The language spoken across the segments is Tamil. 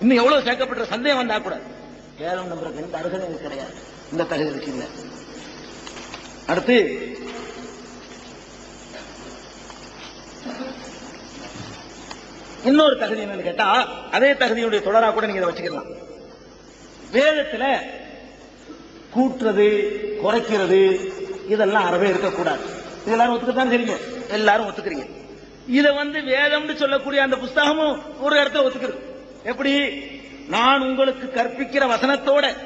இன்னும் எவ்வளவு சேர்க்கப்பட்ட சந்தேகம் வந்தா கூட. வேதம் நம்புறதுக்கு எந்த அருகதை கிடையாது. இந்த தகுதி இருக்கு இல்ல. அடுத்து இன்னொரு தகுதி என்னன்னு கேட்டா அதே தகுதியுடைய தொடரா கூட நீங்க இதை வச்சுக்கலாம். வேதத்துல கூட்டுறது குறைக்கிறது இதெல்லாம் அறவே இருக்கக்கூடாது. இது எல்லாரும் ஒத்துக்கத்தான் தெரியுங்க எல்லாரும் ஒத்துக்கிறீங்க. இத வந்து வேதம்னு சொல்லக்கூடிய அந்த புஸ்தகமும் ஒரு இடத்துல ஒத்துக்கிறது. எப்படி? நான் உங்களுக்கு கற்பிக்கிற வசனத்தோட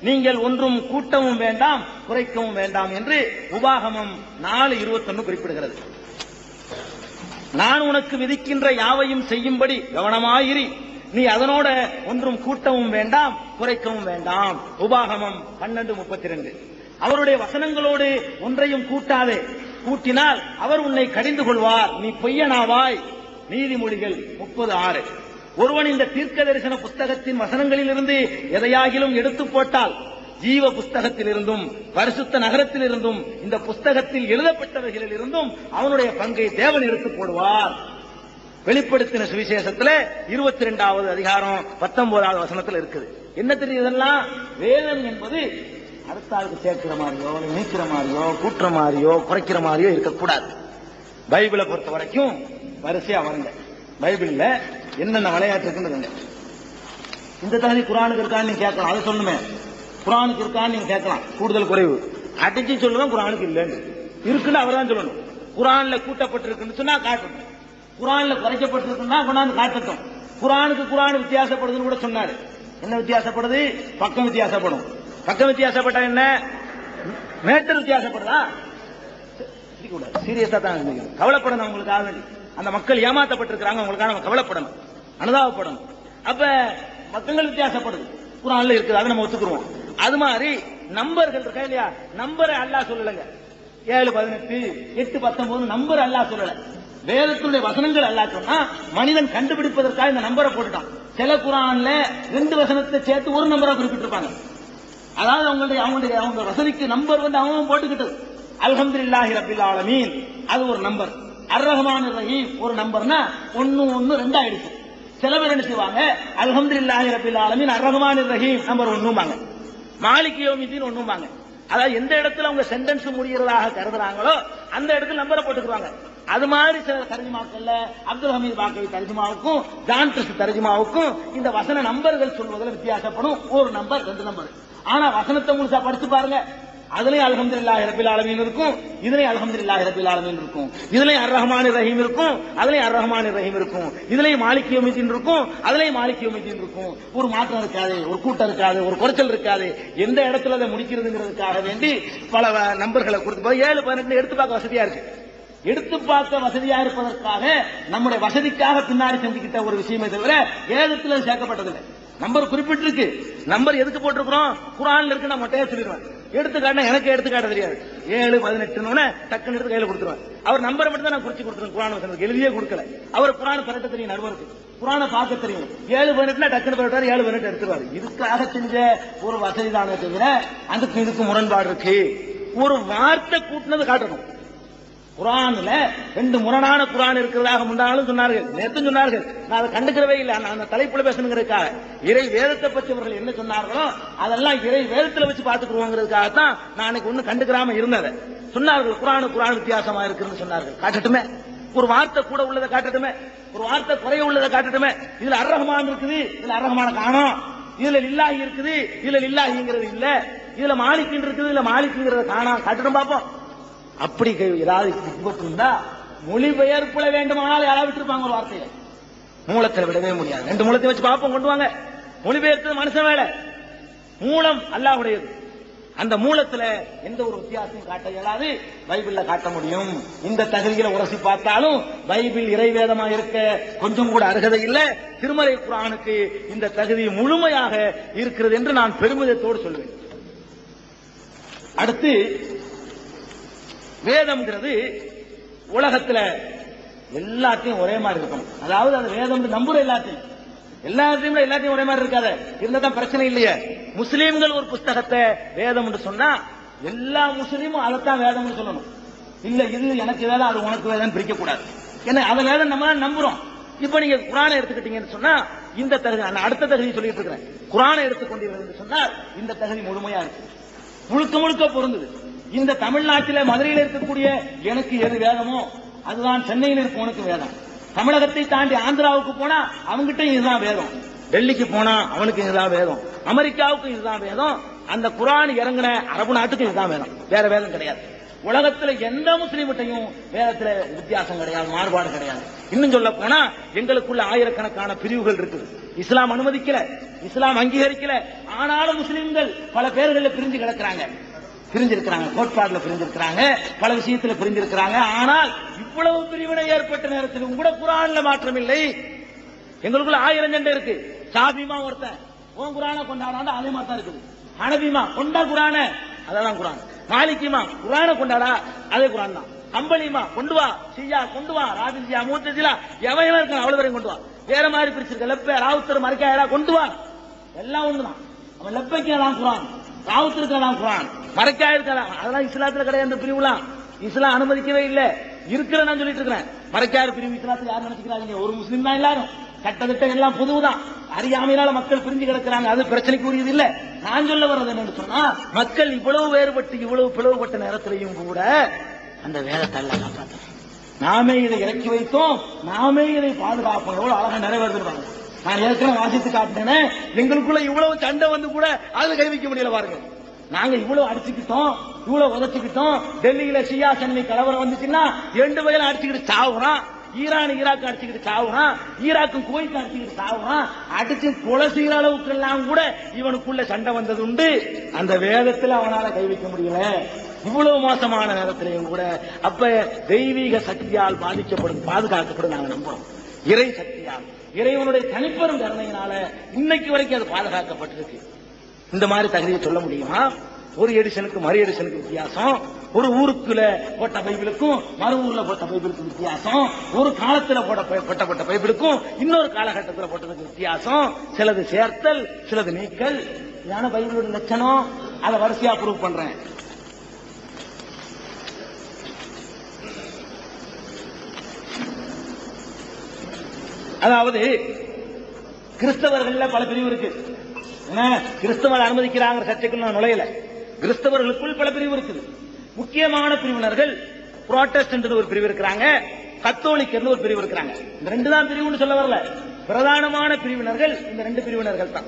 நீங்கள் ஒன்றும் கூட்டவும் வேண்டாம் குறைக்கவும் வேண்டாம் என்று உபாகமம் நாலு இருபத்தொன்னு குறிப்பிடுகிறது. நான் உனக்கு விதிக்கின்ற யாவையும் செய்யும்படி கவனமாயிரி. நீ அதனோட ஒன்றும் கூட்டவும் வேண்டாம் குறைக்கவும் வேண்டாம். உபாகமம் பன்னெண்டு முப்பத்தி ரெண்டு அவருடைய வசனங்களோடு ஒன்றையும் கூட்டாதே. கூட்டினால் அவர் உன்னை கடிந்து கொள்வார். நீ பொய்யனாவாய். நீதிமொழிகள் முப்பது ஆறு. ஒருவன் இந்த தீர்க்க தரிசன புஸ்தகத்தின் வசனங்களிலிருந்து எதையாகிலும் எடுத்து போட்டால் ஜீவ புஸ்தகத்திலிருந்தும் பரிசுத்த நகரத்திலிருந்தும் இந்த புஸ்தகத்தில் எழுதப்பட்டவைகளில் இருந்தும் அவனுடைய பங்கை தேவன் எடுத்து போடுவார். வெளிப்படுத்தின சுவிசேஷத்துல இருபத்தி ரெண்டாவது அதிகாரம் பத்தொன்பதாவது வசனத்துல இருக்குது. என்ன தெரியுது இதெல்லாம்? வேதம் என்பது அடுத்த ஆளுக்கு சேர்க்கிற மாதிரியோ நீக்கிற மாதிரியோ கூட்டுற மாதிரியோ குறைக்கிற மாதிரியோ இருக்கக்கூடாது. பைபிளை பொறுத்த வரைக்கும் வரிசையா வருங்க. பைபிள்ல என்னென்ன விளையாட்டு இருக்குன்னு. இந்த தகுதி குரானுக்கு இருக்கான்னு நீங்க கேட்கலாம். அதை சொல்லுமே குரானுக்கு இருக்கான்னு நீங்க கேட்கலாம். கூடுதல் குறைவு. அடிச்சு சொல்லுவேன் குரானுக்கு இல்லைன்னு. இருக்குன்னு அவர் தான் சொல்லணும். குரான்ல கூட்டப்பட்டிருக்குன்னு சொன்னா காட்டணும் குரான்ல குறைக்கப்பட்டிருக்குன்னா கொண்டாந்து காட்டட்டும். குரானுக்கு குரான் வித்தியாசப்படுதுன்னு கூட சொன்னாரு. என்ன வித்தியாசப்படுது? பக்கம் வித்தியாசப்படும். பக்கம் வித்தியாசப்பட்டா என்ன? மேட்டர் வித்தியாசப்படுதா? சீரியஸா தான். கவலைப்படணும் அவங்களுக்காக வேண்டி அந்த மக்கள் ஏமாத்தப்பட்டிருக்கிறாங்க அவங்களுக்காக நம்ம கவலைப்படணும். அனுதாபப்படணும் அப்ப மக்கள் வித்தியாசப்படுது. குரான்ல இருக்குது அதை நம்ம ஒத்துக்குருவோம். அது மாதிரி நம்பர்கள் இருக்கா இல்லையா? நம்பரை அல்லாஹ் சொல்லலைங்க. ஏழு பதினெட்டு எட்டு பத்தொன்பது நம்பர் அல்லாஹ் சொல்லல. வேதத்தினுடைய வசனங்கள் அல்லா சொன்னா மனிதன் கண்டுபிடிப்பதற்காக இந்த நம்பரை போட்டுட்டான். சில குரான்ல ரெண்டு வசனத்தை சேர்த்து ஒரு நம்பரா குறிப்பிட்டிருப்பாங்க. அதாவது அவங்களுடைய அவங்களுடைய அவங்க வசதிக்கு நம்பர் வந்து அவன் போட்டுக்கிட்டது. அல்ஹமது இல்லாஹி ரபில் ஆலமீன். அது ஒரு நம்பர். அர் ரஹ்மான் ரஹீம் ஒரு நம்பர்னா ஒன்னு ஒன்னு ரெண்டாயிடுச்சு சில என்ன செய்வாங்க? அலமது இல்லாஹி ரபில் ஆலமின் ரஹ்மான் ரஹீம் நம்பர் ஒண்ணுமாங்க மாலிக் யோமிதீன் ஒண்ணுமாங்க அதாவது எந்த இடத்துல அவங்க சென்டென்ஸ் முடிகிறதாக கருதுறாங்களோ அந்த இடத்துல நம்பரை போட்டுக்குவாங்க. அது மாதிரி சில தர்ஜுமாக்கள்ல அப்துல் ஹமீத் பாக்கவி தர்ஜுமாவுக்கும் ஜான் கிறிஸ்து தர்ஜுமாவுக்கும் இந்த வசன நம்பர்கள் சொல்வதில் வித்தியாசப்படும். ஒரு நம்பர் ரெண்டு நம்பர். ஆனா வசனத்தை முழுசா படிச்சு பாருங்க. அதுலயும் அல்ஹம்துலில்லாஹி ரபில் ஆலமீன் இருக்கும் இதுலயும் அல்ஹம்துலில்லாஹி ரபில் ஆலமீன் இருக்கும். இதுலயும் அர் ரஹ்மான் ரஹீம் இருக்கும் அதுலயும் அர் ரஹ்மான் ரஹீம் இருக்கும். இதுலயும் மாலிக் யோமிதீன் இருக்கும் அதுலயும் மாலிக் யோமிதீன் இருக்கும். ஒரு மாற்றம் இருக்காது ஒரு கூட்டம் இருக்காது ஒரு குறைச்சல் இருக்காது எந்த இடத்துல அதை முடிக்கிறதுங்கிறதுக்காக வேண்டி பல நம்பர்களை கொடுத்து போய் ஏழு பதினெட்டு எடுத்து பார்க்க வசதியா இருக்கு. எடுத்து பார்க்க வசதியா இருப்பதற்காக நம்முடைய வசதிக்காக பின்னாடி செஞ்சுக்கிட்ட ஒரு விஷயமே தவிர வேதத்துல அது சேர்க்கப்பட்டதில்லை. நம்பர் குறிப்பிட்டிருக்கு. நம்பர் எதுக்கு போட்டிருக்கிறோம்? குரான்ல இருக்கு நான் மொட்டையா சொல்லிடுவேன். எடுத்துக்காட்டினா எனக்கு எடுத்துக்காட்ட தெரியாது. ஏழு பதினெட்டுன்னு டக்குன்னு எடுத்து கையில கொடுத்துருவேன். அவர் நம்பரை மட்டும் தான் நான் குறிச்சு கொடுத்துருவேன் குரான் வசனத்துக்கு. எழுதியே கொடுக்கல. அவர் குரான் பரட்ட தெரியும் நடுவருக்கு குரானை பார்க்க தெரியும். ஏழு பதினெட்டுனா டக்குன்னு பரட்டாரு ஏழு பதினெட்டு எடுத்துருவாரு. இதுக்காக செஞ்ச ஒரு வசதி தானே தவிர அதுக்கு இதுக்கு முரண்பாடு இருக்கு. ஒரு வார்த்தை கூட்டினது காட்டணும். குரான்ல ரெண்டு முரணான குரான் இருக்கிறதாக முன்னாலும் சொன்னார்கள் நேற்று சொன்னார்கள். நான் அதை கண்டுக்கிறவே இல்லை. அந்த தலைப்புல பேசணுங்கிறதுக்காக. இறை வேதத்தை பற்றி அவர்கள் என்ன சொன்னார்களோ அதெல்லாம் இறை வேதத்துல வச்சு பார்த்துக்குருவோங்கிறதுக்காக தான் நான் அன்னைக்கு ஒண்ணு கண்டுக்கிறாம இருந்ததை. சொன்னார்கள் குரானு குரான் வித்தியாசமா இருக்குன்னு சொன்னார்கள். காட்டட்டுமே? ஒரு வார்த்தை கூட உள்ளதை காட்டட்டுமே? ஒரு வார்த்தை குறைய உள்ளதை காட்டட்டுமே? இதுல அர் இருக்குது இதுல அரகமான காணும். காணோம் இதுல லில்லாஹி இருக்குது இதுல லில்லாஹிங்கிறது இல்ல. இதுல மாலிக்கின் இருக்குது இதுல மாலிக்குங்கிறத காணாம். காட்டட்டும் பார்ப்போம் அப்படி ஏதாவது விபத்து இருந்தா மொழிபெயர்ப்புல வேண்டுமானால் யாராவது விட்டுருப்பாங்க ஒரு வார்த்தையை. மூலத்தில் விடவே முடியாது. ரெண்டு மூலத்தை வச்சு பார்ப்போம் கொண்டு வாங்க. மொழிபெயர்த்தது மனுஷன் வேலை. மூலம் அல்லாஹுடையது. அந்த மூலத்துல எந்த ஒரு வித்தியாசமும் காட்ட இயலாது. பைபிள்ல காட்ட முடியும். இந்த தகுதியில உரசி பார்த்தாலும் பைபிள் இறைவேதமா இருக்க கொஞ்சம் கூட அருகதை இல்ல. திருமலை குரானுக்கு இந்த தகுதி முழுமையாக இருக்கிறது என்று நான் பெருமிதத்தோடு சொல்வேன். அடுத்து வேதம்ங்கிறது உலகத்துல எல்லாத்தையும் ஒரே மாதிரி இருக்கணும். அதாவது அந்த வேதம் நம்புற எல்லாத்தையும். எல்லாத்தையும் எல்லாத்தையும் ஒரே மாதிரி இருக்காத. இருந்தா தான் பிரச்சனை இல்லையே. முஸ்லீம்கள் ஒரு புஸ்தகத்தை வேதம் சொன்னா எல்லா முஸ்லீமும் அதைத்தான் வேதம்னு சொல்லணும். இல்ல இது எனக்கு வேதம் அது உனக்கு வேதம் பிரிக்க கூடாது ஏன்னா அதை வேதம் நம்ம நம்புறோம். இப்ப நீங்க குரானை எடுத்துக்கிட்டீங்கன்னு சொன்னா இந்த தகுதி நான் அடுத்த தகுதி சொல்லிட்டு இருக்கிறேன். குரானை எடுத்துக்கொண்டீர்கள் சொன்னால் இந்த தகுதி முழுமையா இருக்கு. முழுக்க முழுக்க பொருந்தது. இந்த தமிழ்நாட்டில மதுரையில் இருக்கக்கூடிய எனக்கு எது வேதமோ அதுதான் சென்னையில் இருக்கவனுக்கு வேதம். தமிழகத்தை தாண்டி ஆந்திராவுக்கு போனா அவங்கிட்ட இதுதான் வேதம். டெல்லிக்கு போனா அவனுக்கு இதுதான் வேதம். அமெரிக்காவுக்கு இதுதான் வேதம். அந்த குரான் இறங்கின அரபு நாட்டுக்கு இதுதான் வேதம். வேற வேதம் கிடையாது. உலகத்துல எந்த முஸ்லீம்கிட்டையும் வேதத்துல வித்தியாசம் கிடையாது மாறுபாடு கிடையாது. இன்னும் சொல்ல போனா எங்களுக்குள்ள ஆயிரக்கணக்கான பிரிவுகள் இருக்குது. இஸ்லாம் அனுமதிக்கல இஸ்லாம் அங்கீகரிக்கல. ஆனாலும் முஸ்லிம்கள் பல பேர்களில் பிரிஞ்சு கிடக்குறாங்க. பிரிஞ்சிருக்கிறாங்க கோட்பாடுல பிரிஞ்சிருக்கிறாங்க பல விஷயத்துல பிரிஞ்சிருக்கிறாங்க. ஆனால் இவ்வளவு பிரிவினை ஏற்பட்ட நேரத்திலும் கூட குரான்ல மாற்றம் இல்லை. எங்களுக்குள்ள ஆயிரம் சண்டை இருக்கு. சாபிமா ஒருத்தன் உன் குரான கொண்டாடாண்டா அதே மாதிரி தான் இருக்குது. ஹனபிமா கொண்டா குரான அதான் குரான். மாலிகிமா குரான கொண்டாடா அதே குரான் தான். அம்பலிமா கொண்டு வா சியா கொண்டு வா ராபிசியா மூத்தஜிலா எவையெல்லாம் எவன் இருக்கான் அவ்வளவு வரையும் கொண்டு வா. வேற மாதிரி பிரிச்சிருக்க லெப்ப ராவுத்தர் மறைக்காயடா கொண்டு வா. எல்லாம் ஒண்ணுதான். அவன் லெப்பைக்கு தான் குரான். ராவுத்தருக்கு தான் குரான். மறைக்காயிருக்கலாம் அதெல்லாம் இஸ்லாத்துல கிடையாது அந்த பிரிவுலாம். இஸ்லாம் அனுமதிக்கவே இல்லை. இருக்கிற நான் சொல்லிட்டு இருக்கிறேன். மறைக்காறு பிரிவு இஸ்லாத்துல யார் நினைச்சுக்கிறாங்க ஒரு முஸ்லீம் தான் எல்லாரும். சட்டத்திட்டம் எல்லாம் பொதுவுதான். அறியாமையினால மக்கள் பிரிஞ்சு கிடக்கிறாங்க. அது பிரச்சனைக்குரியது இல்ல. நான் சொல்ல வர்றது என்னன்னு சொன்னா மக்கள் இவ்வளவு வேறுபட்டு இவ்வளவு பிளவுபட்ட நேரத்திலையும் கூட அந்த வேதத்தை எல்லாம் நாமே இதை இறக்கி வைத்தோம். நாமே இதை பாதுகாப்போம் எவ்வளவு அழகா நிறைவேறுறாங்க நான் ஏற்கனவே வாசித்து காட்டினேன். எங்களுக்குள்ள இவ்வளவு சண்டை வந்து கூட அதுல கைவிக்க முடியல பாருங்க. நாங்க இவ்வளவு அடிச்சுக்கிட்டோம் இவ்வளவு உதச்சுக்கிட்டோம் டெல்லியில ஷியா சன்னி கலவரம் வந்துச்சுன்னா ரெண்டு வகையில அடிச்சுக்கிட்டு சாவுறான் ஈரான் ஈராக் அடிச்சுக்கிட்டு சாவுறான் ஈராக்கும் குவைத் அடிச்சுக்கிட்டு சாவுறான் அடிச்சு கொலை செய்யற அளவுக்கு எல்லாம் கூட இவனுக்குள்ள சண்டை வந்தது உண்டு அந்த வேதத்துல அவனால கை வைக்க முடியல. இவ்வளவு மோசமான நேரத்திலையும் கூட அப்ப தெய்வீக சக்தியால் பாதிக்கப்படும் பாதுகாக்கப்படும் நாங்க நம்புறோம். இறை சக்தியால். இறைவனுடைய தனிப்பெரும் கருணையினால இன்னைக்கு வரைக்கும் அது பாதுகாக்கப்பட்டிருக்கு. இந்த மாதிரி தகுதியை சொல்ல முடியுமா? ஒரு எடிஷனுக்கு மறு எடிஷனுக்கு வித்தியாசம். ஒரு ஊருக்குள்ள போட்ட பைபிளுக்கும் மறு ஊர்ல போட்ட பைபிளுக்கும் வித்தியாசம். ஒரு காலத்துல போட போட்டப்பட்ட பைபிளுக்கும் இன்னொரு காலகட்டத்தில் போட்டதுக்கு வித்தியாசம். சிலது சேர்த்தல் சிலது நீக்கல். இதான பைபிளோட லட்சணம். அதை வரிசையா ப்ரூவ் பண்றேன். அதாவது கிறிஸ்தவர்கள் பல பிரிவு இருக்கு. என்ன கிறிஸ்தவர் அனுமதிக்கிறாங்க சர்ச்சைக்குள்ள நான் நுழையல. கிறிஸ்தவர்களுக்குள் பல பிரிவு இருக்குது. முக்கியமான பிரிவினர்கள் புரோட்டஸ்டன்ட் ஒரு பிரிவு இருக்கிறாங்க கத்தோலிக்கர்னு ஒரு பிரிவு இருக்கிறாங்க. இந்த ரெண்டு தான் பிரிவுன்னு சொல்ல வரல. பிரதானமான பிரிவினர்கள் இந்த ரெண்டு பிரிவினர்கள் தான்.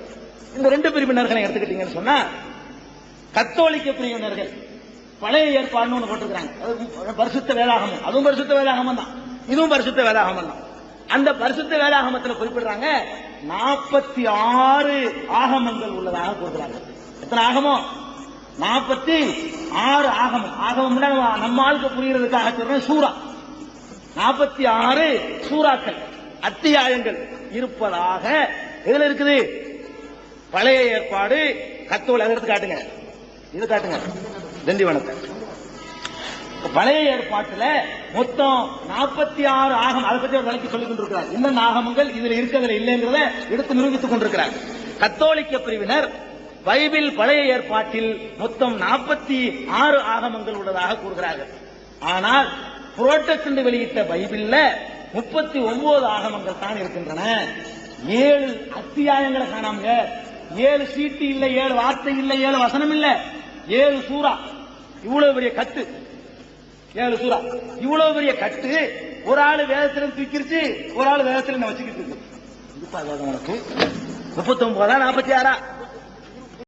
இந்த ரெண்டு பிரிவினர்களை எடுத்துக்கிட்டீங்கன்னு சொன்னா கத்தோலிக்க பிரிவினர்கள் பழைய ஏற்பாடுன்னு ஒன்று போட்டிருக்கிறாங்க. பரிசுத்த வேதாகமம். அதுவும் பரிசுத்த வேதாகமம் தான். இதுவும் பரிசுத்த வேதாகமம் தான். அந்த பரிசுத்த வேதாகமத்தில் குறிப்பிடுறாங்க நாற்பத்தி ஆறு ஆகமங்கள் உள்ளதாக கூறுகிறாங்க. எத்தனை ஆகமம்? நாற்பத்தி ஆறு ஆகமம். ஆகமம்னா நம்ம ஆளுக்கு புரியறதுக்காக சொல்றேன் சூரா நாற்பத்தி ஆறு சூறாக்கள் அத்தியாயங்கள் இருப்பதாக எதுல இருக்குது? பழைய ஏற்பாடு கத்தோல் அதை எடுத்து காட்டுங்க. இது காட்டுங்க. திண்டிவனத்தை. பழைய ஏற்பாட்டுல மொத்தம் நாற்பத்தி ஆறு ஆகம் அதை பத்தி ஒரு விலைக்கு சொல்லிக் கொண்டிருக்கிறார். இந்த நாகமங்கள் இதுல இருக்கிறதுல இல்லைங்கிறத எடுத்து நிரூபித்துக் கொண்டிருக்கிறார். கத்தோலிக்க பிரிவினர் பைபிள் பழைய ஏற்பாட்டில் மொத்தம் நாற்பத்தி ஆறு ஆகமங்கள் உள்ளதாக கூறுகிறார்கள். ஆனால் புரோட்டஸ்டன்ட் வெளியிட்ட பைபிள்ல முப்பத்தி ஒன்பது ஆகமங்கள் தான் இருக்கின்றன. ஏழு அத்தியாயங்களை காணாமங்க ஏழு சீட்டு இல்லை ஏழு வார்த்தை இல்லை ஏழு வசனம் இல்லை. ஏழு சூறா. இவ்வளவு பெரிய கத்து. ஏழு சூறா. இவ்வளவு பெரிய கட்டு ஒரு ஆளு வேதத்துல தூக்கிருச்சு ஒரு ஆளு வேதத்துல வச்சுக்கிட்டு இருக்கு? உனக்கு. முப்பத்தி ஒன்பதா நாற்பத்தி ஆறா?